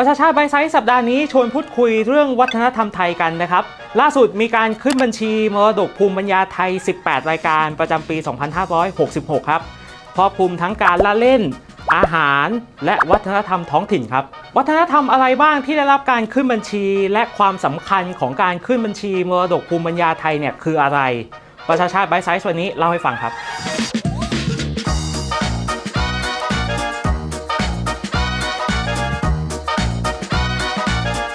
ประชาชาติไบไซส์สัปดาห์นี้ชวนพูดคุยเรื่องวัฒนธรรมไทยกันนะครับ ล่าสุดมีการขึ้นบัญชีมรดกภูมิปัญญาไทย 18 รายการประจำปี 2566 ครับครอบคลุมทั้งการละเล่น อาหาร และวัฒนธรรมท้องถิ่นครับ วัฒนธรรมอะไรบ้างที่ได้รับการขึ้นบัญชี และความสำคัญของการขึ้นบัญชีมรดกภูมิปัญญาไทยเนี่ยคืออะไร ประชาชาติไบไซส์วันนี้เล่าให้ฟังครับ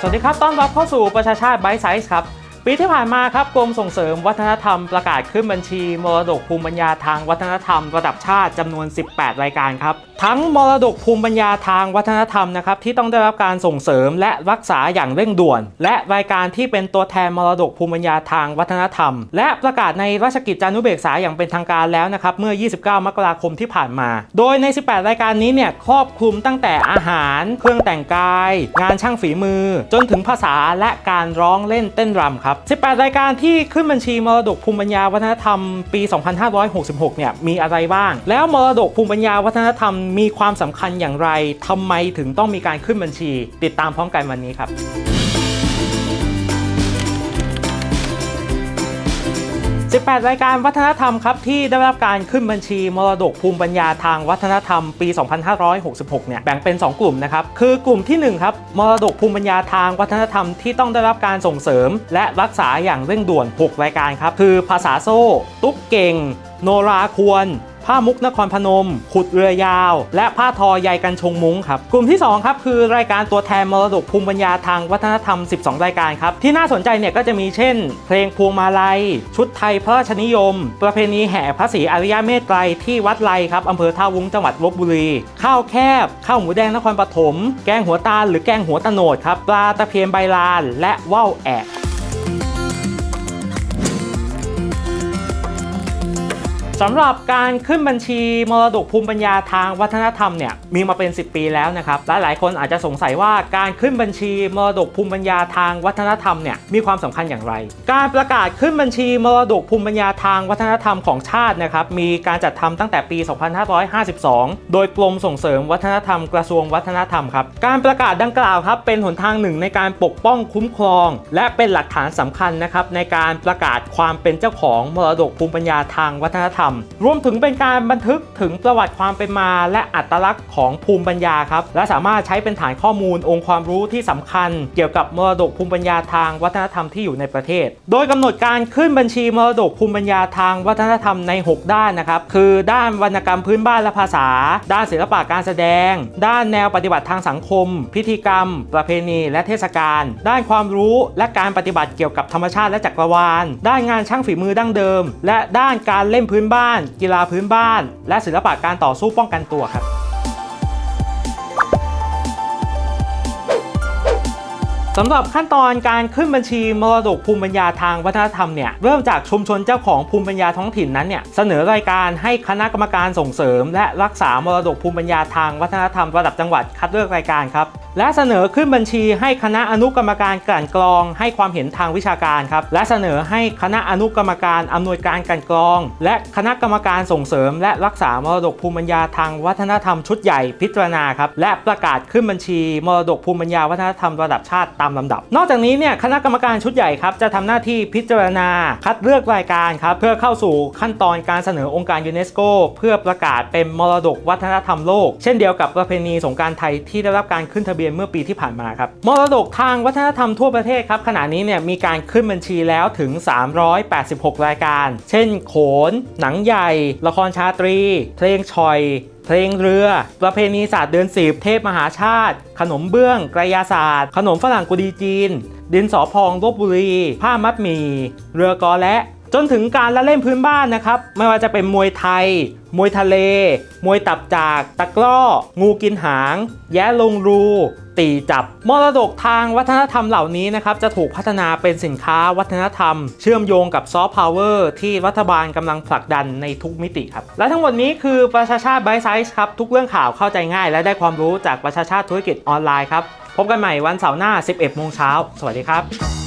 สวัสดีครับ ต้อนรับเข้าสู่ประชาชาติไบไซส์ครับ ปีที่ผ่านมาครับกรมส่งเสริมวัฒนธรรมประกาศขึ้นบัญชี มรดกภูมิปัญญาทางวัฒนธรรมระดับชาติจำนวน 18 รายการครับทั้งมรดกภูมิปัญญาทางวัฒนธรรมนะครับที่ต้องได้รับการส่งเสริมและรักษาอย่างเร่งด่วน และรายการที่เป็นตัวแทนมรดกภูมิปัญญาทางวัฒนธรรม และประกาศในราชกิจจานุเบกษาอย่างเป็นทางการแล้วนะครับเมื่อ 29 มกราคมที่ผ่านมา โดยใน 18 รายการนี้เนี่ยครอบคลุมตั้งแต่อาหาร เครื่องแต่งกาย งานช่างฝีมือ จนถึงภาษาและการร้องเล่นเต้นรำครับ18 รายการที่ขึ้นบัญชีมรดกภูมิปัญญาวัฒนธรรมปี 2566 เนี่ยมีอะไรบ้าง แล้วมรดกภูมิปัญญาวัฒนธรรมมีความสำคัญอย่างไรทำไมถึงต้องมีการขึ้นบัญชี ติดตามพร้อมกันวันนี้ครับ 18 รายการวัฒนธรรมครับที่ได้รับการขึ้นบัญชีมรดกภูมิปัญญาทางวัฒนธรรมปี 2566 เนี่ยแบ่งเป็น 2 กลุ่มนะครับ คือกลุ่มที่ 1 ครับมรดกภูมิปัญญาทางวัฒนธรรมที่ต้องได้รับการส่งเสริม และรักษาอย่างเร่งด่วน 6 รายการครับ คือภาษาโซ่ ตุ๊กเก่ง โนราควร ผ้ามุกนครพนม ขุดเรือยาว และผ้าทอใยกันชงมุ้งครับ กลุ่มที่ 2 ครับ คือรายการตัวแทนมรดกภูมิปัญญาทางวัฒนธรรม 12 รายการครับ ที่น่าสนใจเนี่ยก็จะมีเช่น เพลงพวงมาลัย ชุดไทยพระราชนิยม ประเพณีแห่พระศรีอริยเมตไตรที่วัดไลครับอำเภอท่าวุ้งจังหวัดลบบุรี ข้าวแคบ ข้าวหมูแดงนครปฐม แกงหัวตาลหรือแกงหัวตะโหนดครับ ปลาตะเพียนใบลาน และว่าวแอก สำหรับการขึ้นบัญชีมรดกภูมิปัญญาทางวัฒนธรรมเนี่ยมีมาเป็น 10 ปีแล้วนะครับและหลายคนอาจจะสงสัยว่าการขึ้นบัญชีมรดกภูมิปัญญาทางวัฒนธรรมเนี่ยมีความสำคัญอย่างไร การประกาศขึ้นบัญชีมรดกภูมิปัญญาทางวัฒนธรรมของชาตินะครับมีการจัดทำตั้งแต่ปี 2552 โดยกรมส่งเสริมวัฒนธรรมกระทรวงวัฒนธรรมครับการประกาศดังกล่าวครับเป็นหนทางหนึ่งในการปกป้องคุ้มครอง และเป็นหลักฐานสำคัญนะครับในการประกาศความเป็นเจ้าของมรดกภูมิปัญญาทางวัฒนธรรมรวมถึงเป็นการบันทึกถึงประวัติความเป็นมา และอัตลักษณ์ของภูมิปัญญาครับและสามารถใช้เป็นฐานข้อมูลองค์ความรู้ที่สำคัญ เกี่ยวกับมรดกภูมิปัญญาทางวัฒนธรรมที่อยู่ในประเทศ โดยกำหนดการขึ้นบัญชีมรดกภูมิปัญญาทางวัฒนธรรมใน 6 ด้านนะครับคือด้านวรรณกรรมพื้นบ้านและภาษา ด้านศิลปะการแสดง ด้านแนวปฏิบัติทางสังคม พิธีกรรม ประเพณีและเทศกาลด้านความรู้และการปฏิบัติเกี่ยวกับธรรมชาติและจักรวาล ด้านงานช่างฝีมือดั้งเดิม และด้านการเล่นพื้นบ้าน กีฬาพื้นบ้าน และศิลปะการต่อสู้ป้องกันตัวครับ สำหรับขั้นตอนการขึ้นบัญชีมรดกภูมิปัญญาทางวัฒนธรรมเนี่ยเริ่มจากชุมชนเจ้าของภูมิปัญญาท้องถิ่นนั้นเนี่ยเสนอรายการให้คณะกรรมการส่งเสริม และรักษามรดกภูมิปัญญาทางวัฒนธรรมระดับจังหวัดคัดเลือกรายการครับและเสนอขึ้นบัญชีให้คณะอนุกรรมการกลั่นกรอง ให้ความเห็นทางวิชาการครับและเสนอให้คณะอนุกรรมการอำนวยการกลั่นกรอง และคณะกรรมการส่งเสริม และรักษามรดกภูมิปัญญาทางวัฒนธรรมชุดใหญ่พิจารณาครับและประกาศขึ้นบัญชีมรดกภูมิปัญญาวัฒนธรรมระดับชาติตามลำดับ นอกจากนี้เนี่ยคณะกรรมการชุดใหญ่ครับจะทำหน้าที่พิจารณาคัดเลือกรายการครับเพื่อเข้าสู่ขั้นตอนการเสนอองค์การยูเนสโกเพื่อประกาศเป็นมรดกวัฒนธรรมโลก เช่นเดียวกับประเพณีสงการไทยที่ได้รับการขึ้นทะเบียนเมื่อปีที่ผ่านมาครับมรดกทางวัฒนธรรมทั่วประเทศครับขณะนี้เนี่ยมีการขึ้นบัญชีแล้วถึง 386 รายการ เช่น โขน หนังใหญ่ ละครชาตรี เพลงชอย เพลงเรือ ประเพณีศาสตร์เดือนสิบเทพมหาชาติ ขนมเบื้องกระยาศาสตร์ ขนมฝรั่งกุดีจีน ดินสอพองลบบุรี ผ้ามัดหมี่ เรือกอและ จนถึงการละเล่นพื้นบ้านนะครับ ไม่ว่าจะเป็นมวยไทย มวยทะเล มวยตับจาก ตะกร้อ งูกินหาง แย้ลงรู ตีจับ มรดกทางวัฒนธรรมเหล่านี้นะครับ จะถูกพัฒนาเป็นสินค้าวัฒนธรรม เชื่อมโยงกับซอฟต์พาวเวอร์ที่รัฐบาลกำลังผลักดันในทุกมิติครับ และทั้งหมดนี้คือประชาชาติไบไซส์ครับ ทุกเรื่องข่าวเข้าใจง่าย และได้ความรู้จากประชาชาติธุรกิจออนไลน์ครับ พบกันใหม่วันเสาร์หน้า 11 โมงเช้า สวัสดีครับ